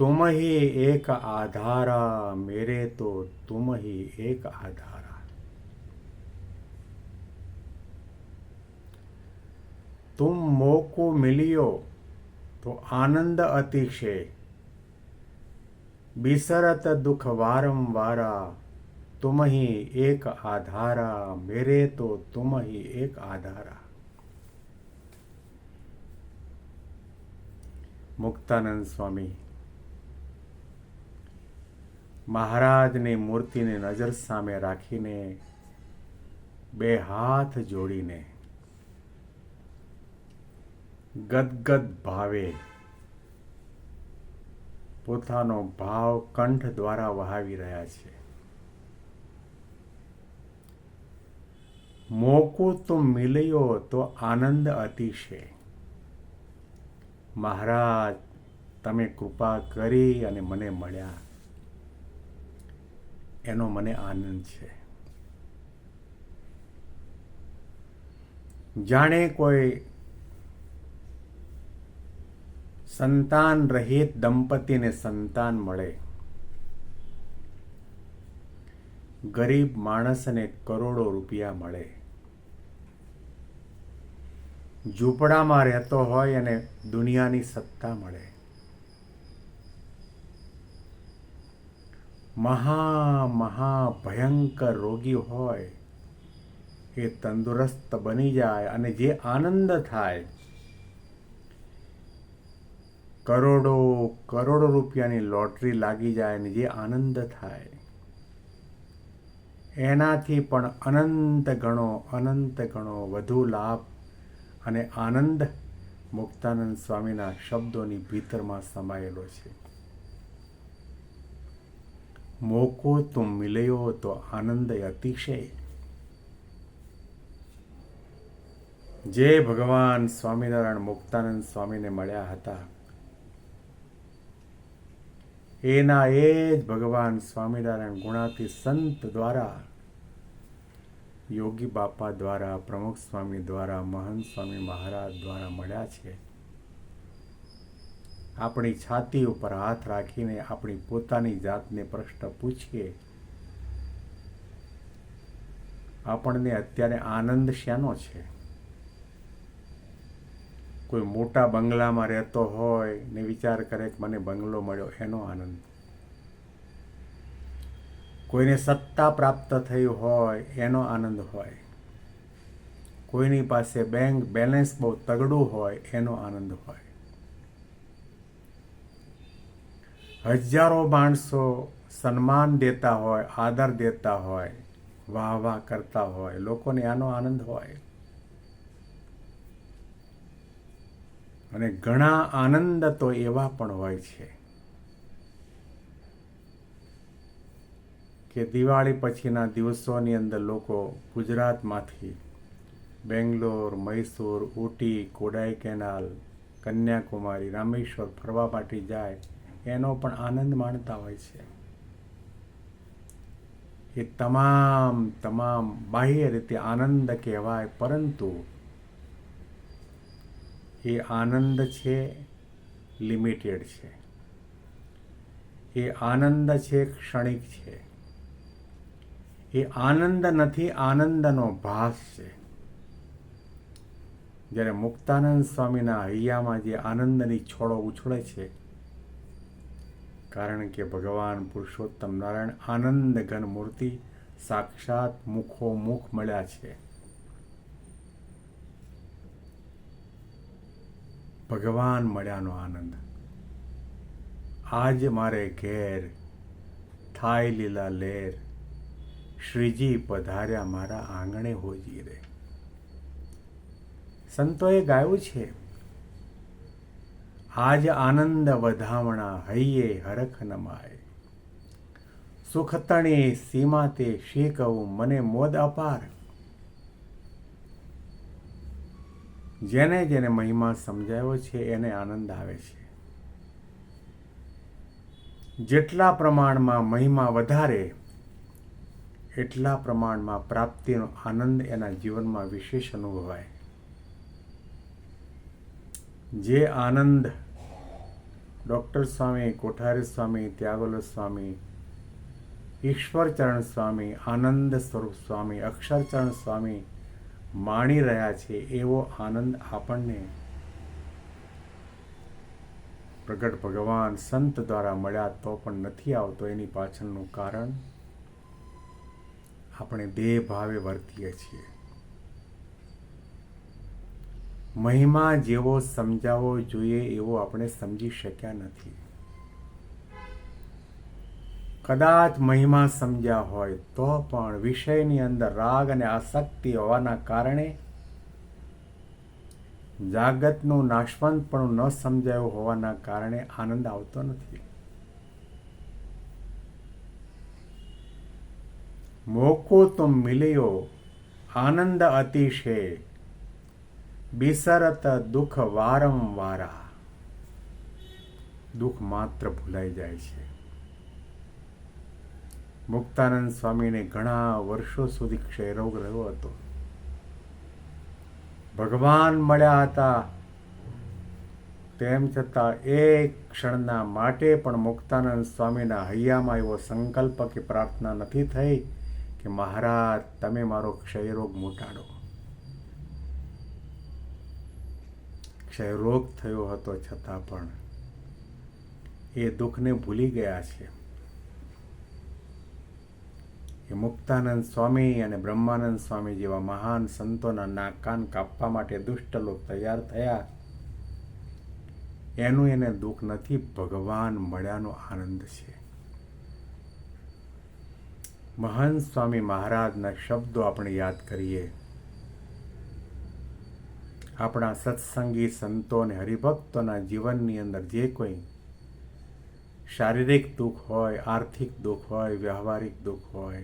तुम ही एक आधारा, मेरे तो तुम ही एक आधारा। तुम मोको मिलियो तो आनंद अतिशय। बिसरत दुख वारंवारा तुम ही एक आधारा, मेरे तो तुम ही एक आधारा। मुक्तानंद स्वामी મહારાજની મૂર્તિને નજર સામે રાખીને બે હાથ જોડીને ગદગદ ભાવે પોતાનો ભાવ કંઠ દ્વારા વહાવી રહ્યા છે. મોકો તો મિલ્યો તો આનંદ અતિશય મહારાજ, તમે કૃપા કરી અને મને મળ્યા. એનો મને આનંદ છે. જાણે કોઈ સંતાન રહિત દંપતીને સંતાન મળે. ગરીબ માણસને કરોડો રૂપિયા મળે. ઝૂંપડામાં રહેતો હોય અને દુનિયાની સત્તા મળે. મહા મહા ભયંકર રોગી હોય, એ તંદુરસ્ત બની જાય અને જે આનંદ થાય. કરોડો કરોડો રૂપિયાની લોટરી લાગી જાય અને જે આનંદ થાય. એનાથી પણ અનંત ગણો અનંત ગણો વધુ લાભ અને આનંદ મુક્તાનંદ સ્વામીના શબ્દોની ભીતરમાં સમાયેલો છે. મોકો તો મિલ્યો તો આનંદ અતિશય. જે ભગવાન સ્વામિનારાયણ મુક્તાનંદ સ્વામીને મળ્યા હતા, એના એ જ ભગવાન સ્વામિનારાયણ ગુણાતી સંત દ્વારા, યોગી બાપા દ્વારા, પ્રમુખ સ્વામી દ્વારા મહંત સ્વામી મહારાજ દ્વારા મળ્યા છે. આપણી છાતી ઉપર હાથ રાખીને આપણી પોતાની જાતને પ્રશ્ન પૂછીએ. આપણને અત્યારે આનંદ શાનો છે? કોઈ મોટા બંગલામાં રહેતો હોય ને વિચાર કરે કે મને બંગલો મળ્યો, એનો આનંદ. કોઈને સત્તા પ્રાપ્ત થઈ હોય, એનો આનંદ હોય. કોઈની પાસે બેંક બેલેન્સ બહુ તગડું હોય, એનો આનંદ હોય. હજારો માણસો સન્માન દેતા હોય, આદર દેતા હોય, વાહ વાહ કરતા હોય, લોકોને આનો આનંદ હોય. અને ઘણા આનંદ તો એવા પણ હોય છે કે દિવાળી પછીના દિવસોની અંદર લોકો ગુજરાતમાંથી બેંગ્લોર, મૈસૂર, ઊટી કોડાઈ કેનાલ કન્યાકુમારી, રામેશ્વર, ફરવા માટે જાય. એનો પણ આનંદ માણતા હોય છે. એ તમામ તમામ બાહ્ય રીતે આનંદ કહેવાય, પરંતુ એ આનંદ છે લિમિટેડ છે. એ આનંદ છે ક્ષણિક છે. એ આનંદ નથી, આનંદનો ભાસ છે. જ્યારે મુક્તાનંદ સ્વામીના હૈયામાં જે આનંદની છોડો ઉછળે છે કારણ કે ભગવાન પુરુષોત્તમ નારાયણ આનંદ ઘન મૂર્તિ સાક્ષાત મુખો મુખ મળ્યા છે. ભગવાન મળ્યાનો આનંદ. આજ મારે ઘેર થાય લીલા લેર, શ્રીજી પધાર્યા મારા આંગણે હોજી રે. સંતોએ ગાયું છે આજ આનંદ વધામણા હૈયે હરખ નમાય. સુખ તણે સીમા તે શી કહું મને મોદ અપાર. જેને જેને મહિમા સમજાયો છે એને આનંદ આવે છે. જેટલા પ્રમાણમાં મહિમા વધારે, એટલા પ્રમાણમાં પ્રાપ્તિનો આનંદ એના જીવનમાં વિશેષ અનુભવાય. જે આનંદ ડૉક્ટર સ્વામી, કોઠારી સ્વામી, ત્યાગોલ સ્વામી ઈશ્વરચરણ સ્વામી, આનંદ સ્વરૂપ સ્વામી અક્ષરચરણ સ્વામી માણી રહ્યા છે, એવો આનંદ આપણને પ્રગટ ભગવાન સંત દ્વારા મળ્યા તો પણ નથી આવતો એની પાછળનું કારણ આપણે દેહ ભાવે વર્તીએ છીએ. મહિમા જેવો સમજાવવો જોઈએ એવો આપણે સમજી શક્યા નથી. કદાચ મહિમા સમજ્યા હોય તો પણ વિષયની અંદર રાગ અને આસક્તિ હોવાના કારણે જાગતનું નાશવંતપણું ન સમજાયું હોવાના કારણે આનંદ આવતો નથી. મોકો તો મિલ્યો, આનંદ અતિશય બિસરત દુઃખ વારંવારા દુઃખ માત્ર ભૂલાઈ જાય છે. મુક્તાનંદ સ્વામીને ઘણા વર્ષો સુધી ક્ષયરોગ રહ્યો હતો. ભગવાન મળ્યા હતા. તેમ છતાં એક ક્ષણના માટે પણ મુક્તાનંદ સ્વામીના હૈયામાં એવો સંકલ્પ કે પ્રાર્થના નથી થઈ કે, મહારાજ, તમે મારો ક્ષયરોગ મોટાડો. ક્ષયરોગ થયો હતો છતાં પણ. એ દુઃખને ભૂલી ગયા છે. એ મુક્તાનંદ સ્વામી અને બ્રહ્માનંદ સ્વામી જેવા મહાન સંતોના નાકાન કાપવા માટે દુષ્ટ લોક તૈયાર થયા. એનું એને દુઃખ નથી, ભગવાન મળ્યાનો આનંદ છે. મહાન સ્વામી મહારાજના શબ્દો આપણે યાદ કરીએ. આપણા સત્સંગી સંતો અને હરિભક્તોના જીવનની અંદર જે કોઈ શારીરિક દુઃખ હોય, આર્થિક દુઃખ હોય, વ્યવહારિક દુઃખ હોય,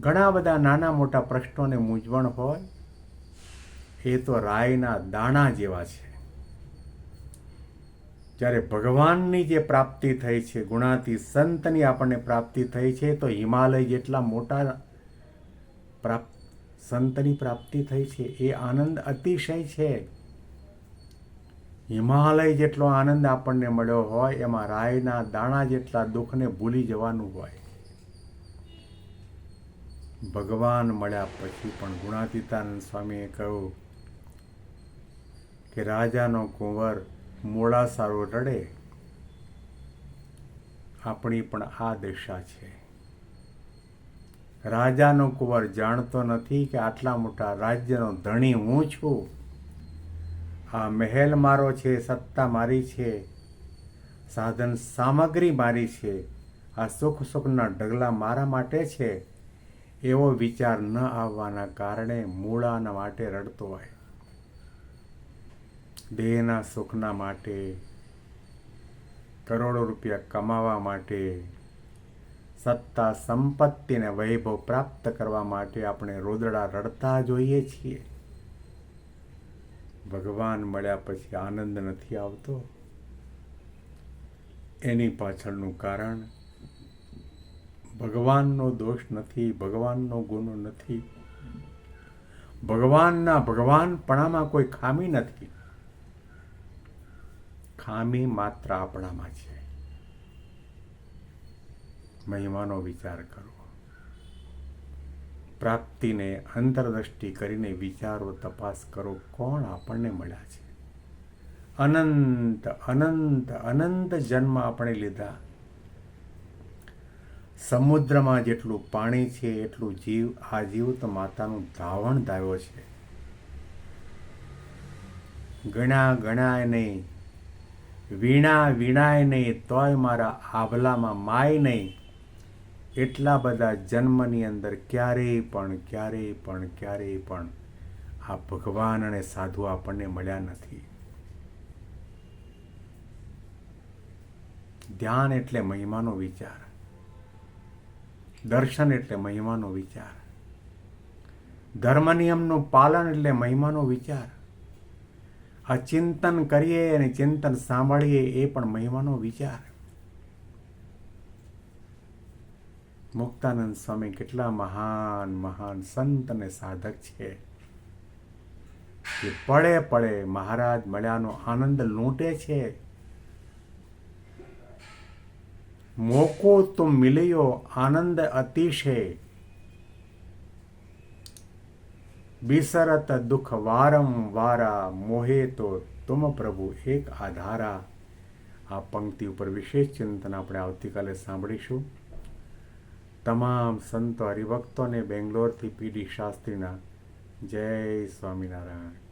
ઘણા બધા નાના મોટા પ્રશ્નોને મૂંઝવણ હોય, એ તો રાયના દાણા જેવા છે. જ્યારે ભગવાનની જે પ્રાપ્તિ થઈ છે, ગુણાતી સંતની આપણને પ્રાપ્તિ થઈ છે, તો હિમાલય જેટલા મોટા પ્રાપ્ત સંતની પ્રાપ્તિ થઈ છે. એ આનંદ અતિશય છે. હિમાલય જેટલો આનંદ આપણને મળ્યો હોય, એમાં રાયના દાણા જેટલા દુઃખને ભૂલી જવાનું હોય. ભગવાન મળ્યા પછી પણ ગુણાતીતાનંદ સ્વામીએ કહ્યું કે રાજાનો કુંવર મોડા સારો રડે. આપણી પણ આ દિશા છે. રાજાનો કુંવર જાણતો નથી કે આટલા મોટા રાજ્યનો ધણી હું છું? આ મહેલ મારો છે, સત્તા મારી છે, સાધન સામગ્રી મારી છે, આ સુખ સુખના ઢગલા મારા માટે છે, એવો વિચાર ન આવવાના કારણે મૂળાના માટે રડતો હોય. દેહના સુખના માટે, કરોડો રૂપિયા કમાવા માટે સત્તા સંપત્તિને વૈભવ પ્રાપ્ત કરવા માટે આપણે રોદડા રડતા જોઈએ છીએ. ભગવાન મળ્યા પછી આનંદ નથી આવતો. એની પાછળનું કારણ, ભગવાનનો દોષ નથી, ભગવાનનો ગુનો નથી. ભગવાનના ભગવાનપણામાં કોઈ ખામી નથી. ખામી માત્ર આપણામાં છે. મહિમાનો વિચાર કરો પ્રાપ્તિને અંતરદ્રષ્ટિ કરીને વિચારો તપાસ કરો કોણ આપણને મળ્યા છે. અનંત અનંત અનંત જન્મ આપણે લીધા. સમુદ્રમાં જેટલું પાણી છે, એટલું જીવ, આ જીવ તો માતાનું ધાવણ ધાવ્યો છે. ગણા ગણાય નહીં. વીણા વીણાય નહીં, તોય મારા આભલામાં માય નહીં. એટલા બધા જન્મની અંદર ક્યારેય પણ ક્યારેય પણ ક્યારેય પણ આ ભગવાન અને સાધુ આપણને મળ્યા નથી. ધ્યાન એટલે મહિમાનો વિચાર. દર્શન એટલે મહિમાનો વિચાર. ધર્મ નિયમનું પાલન એટલે મહિમાનો વિચાર. આ ચિંતન કરીએ અને ચિંતન સાંભળીએ એ પણ મહિમાનો વિચાર. મુક્તાનંદ સ્વામી કેટલા મહાન મહાન સંત અને સાધક છે. કે પડે પડે મહારાજ મળ્યાનો આનંદ લૂંટે છે. મોકો તો મિલ્યો આનંદ અતિશય બિસરત દુઃખ વારંવારા મોહે તો તુમ પ્રભુ એક આધારા. આ પંક્તિ ઉપર વિશેષ ચિંતન આપણે આવતીકાલે સાંભળીશું. તમામ સંતો હરિભક્તોને બેંગ્લોરથી પીડી શાસ્ત્રીના જય સ્વામિનારાયણ.